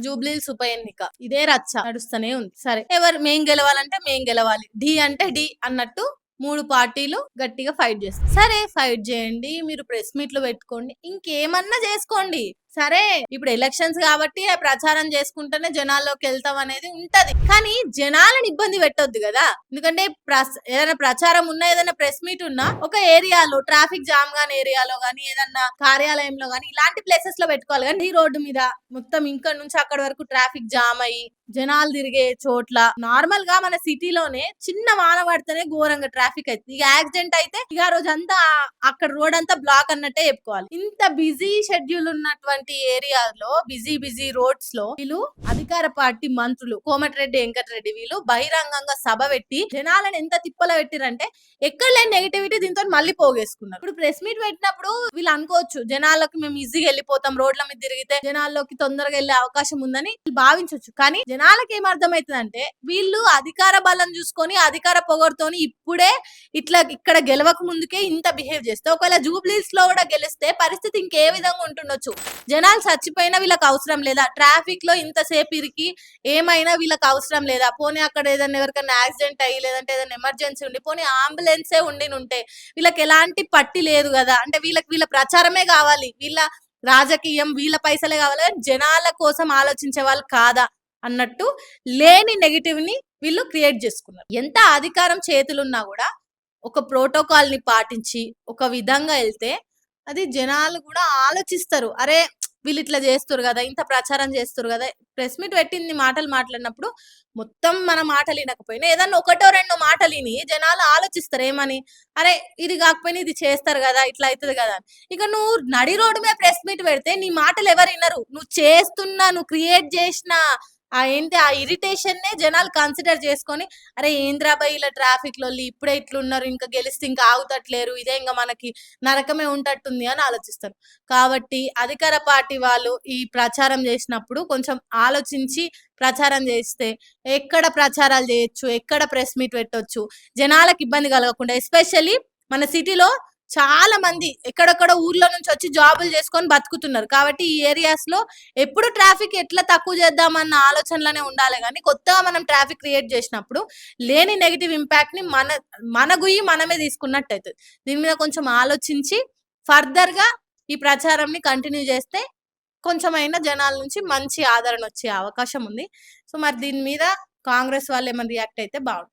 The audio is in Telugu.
జూబ్లీల్స్ ఉప ఎన్నిక. ఇదే రచ్చ నడుస్తూనే ఉంది. సరే ఎవరు మేం గెలవాలంటే మేం గెలవాలి. డి అంటే డి అన్నట్టు మూడు పార్టీలు గట్టిగా ఫైట్ చేస్తారు. సరే ఫైట్ చేయండి మీరు ప్రెస్ మీట్లు పెట్టుకోండి ఇంకేమన్నా చేసుకోండి. సరే ఇప్పుడు ఎలక్షన్స్ కాబట్టి ప్రచారం చేసుకుంటేనే జనాల్లోకి వెళ్తాం అనేది ఉంటది. కానీ జనాలను ఇబ్బంది పెట్టొద్దు కదా. ఎందుకంటే ఏదైనా ప్రచారం ఉన్నా ఏదైనా ప్రెస్ మీట్ ఉన్నా ఒక ఏరియాలో ట్రాఫిక్ జామ్ గాని ఏరియాలో గానీ ఏదన్నా కార్యాలయంలో గాని ఇలాంటి ప్లేసెస్లో పెట్టుకోవాలి. కానీ ఈ రోడ్డు మీద మొత్తం ఇక్కడ నుంచి అక్కడ వరకు ట్రాఫిక్ జామ్ అయ్యి జనాలు తిరిగే చోట్ల నార్మల్గా మన సిటీలోనే చిన్న వాన పడితేనే ఘోరంగా ట్రాఫిక్ అవుతుంది ఇక యాక్సిడెంట్ అయితే ఇక రోజు అంతా అక్కడ రోడ్ అంతా బ్లాక్ అన్నట్టే చెప్పుకోవాలి. ఇంత బిజీ షెడ్యూల్ ఉన్నటువంటి ఏరియాలో బిజీ బిజీ రోడ్స్లో వీళ్ళు అధికార పార్టీ మంత్రులు కోమటిరెడ్డి వెంకటరెడ్డి వీళ్ళు బహిరంగంగా సభ పెట్టి జనాలను ఎంత తిప్పలో పెట్టిరంటే ఎక్కడ లేని నెగిటివిటీ దీంతో మళ్ళీ పోగేసుకున్నారు. ఇప్పుడు ప్రెస్ మీట్ పెట్టినప్పుడు వీళ్ళు అనుకోవచ్చు జనాలకు మేము ఈజీగా వెళ్ళిపోతాం రోడ్ల మీద తిరిగితే జనాల్లోకి తొందరగా వెళ్ళే అవకాశం ఉందని వీళ్ళు భావించవచ్చు కానీ జనాలకి ఏం అర్థమవుతుందంటే వీళ్ళు అధికార బలం చూసుకొని అధికార పొగరుతోని ఇప్పుడే ఇట్లా ఇక్కడ గెలవక ముందుకే ఇంత బిహేవ్ చేస్తే ఒకవేళ జూబ్లీస్లో కూడా గెలిస్తే పరిస్థితి ఇంకే విధంగా ఉంటుండొచ్చు. జనాలు చచ్చిపోయినా వీళ్ళకి అవసరం లేదా? ట్రాఫిక్లో ఇంతసేపు ఇరికి ఏమైనా వీళ్ళకి అవసరం లేదా? పోనీ అక్కడ ఏదైనా ఎవరికైనా యాక్సిడెంట్ అయ్యి లేదంటే ఏదైనా ఎమర్జెన్సీ ఉండి పోనీ అంబులెన్సే ఉండి ఉంటే వీళ్ళకి ఎలాంటి పట్టి లేదు కదా? అంటే వీళ్ళకి వీళ్ళ ప్రచారమే కావాలి. వీళ్ళ రాజకీయం వీళ్ళ పైసలే కావాలి. జనాల కోసం ఆలోచించే వాళ్ళు కాదా? అన్నట్టు లేని నెగిటివ్ని వీళ్ళు క్రియేట్ చేసుకున్నారు. ఎంత అధికారం చేతులున్నా కూడా ఒక ప్రోటోకాల్ని పాటించి ఒక విధంగా వెళ్తే అది జనాలు కూడా ఆలోచిస్తారు. అరే వీళ్ళు ఇట్లా చేస్తారు కదా ఇంత ప్రచారం చేస్తారు కదా ప్రెస్ మీట్ పెట్టింది మాటలు మాట్లాడినప్పుడు మొత్తం మన మాటలు వినకపోయినా ఏదన్నా ఒకటో రెండో మాటలు విని జనాలు ఆలోచిస్తారు ఏమని? అరే ఇది కాకపోయినా ఇది చేస్తారు కదా ఇట్లా అవుతుంది కదా ఇక నువ్వు నడి రోడ్డు మీద ప్రెస్ మీట్ పెడితే నీ మాటలు ఎవరు వినరు. నువ్వు చేస్తున్నా నువ్వు క్రియేట్ చేసినా ఆ ఏంటి ఆ ఇరిటేషన్నే జనాలు కన్సిడర్ చేసుకొని అరే ఏంద్రాబాయ్ ఇలా ట్రాఫిక్లో ఇప్పుడే ఇట్లున్నారు ఇంకా గెలిస్తే ఇంకా ఆగుతట్లేరు ఇదే ఇంకా మనకి నరకమే ఉంటట్టుంది అని ఆలోచిస్తారు. కాబట్టి అధికార పార్టీ వాళ్ళు ఈ ప్రచారం చేసినప్పుడు కొంచెం ఆలోచించి ప్రచారం చేస్తే ఎక్కడ ప్రచారాలు చేయొచ్చు ఎక్కడ ప్రెస్ మీట్ పెట్టొచ్చు జనాలకు ఇబ్బంది కలగకుండా ఎస్పెషల్లీ మన సిటీలో చాలా మంది ఎక్కడెక్కడ ఊర్లో నుంచి వచ్చి జాబులు చేసుకొని బతుకుతున్నారు. కాబట్టి ఈ ఏరియాస్లో ఎప్పుడు ట్రాఫిక్ ఎట్లా తక్కువ చేద్దామన్న ఆలోచనలోనే ఉండాలి. కానీ కొత్తగా మనం ట్రాఫిక్ క్రియేట్ చేసినప్పుడు లేని నెగిటివ్ ఇంపాక్ట్ని మన మన గుయ్యి మనమే తీసుకున్నట్టు అవుతుంది దీని మీద కొంచెం ఆలోచించి ఫర్దర్గా ఈ ప్రచారం ని కంటిన్యూ చేస్తే కొంచెమైనా జనాల నుంచి మంచి ఆదరణ వచ్చే అవకాశం ఉంది. సో మరి దీని మీద కాంగ్రెస్ వాళ్ళు ఏమైనా రియాక్ట్ అయితే బాగుంటుంది.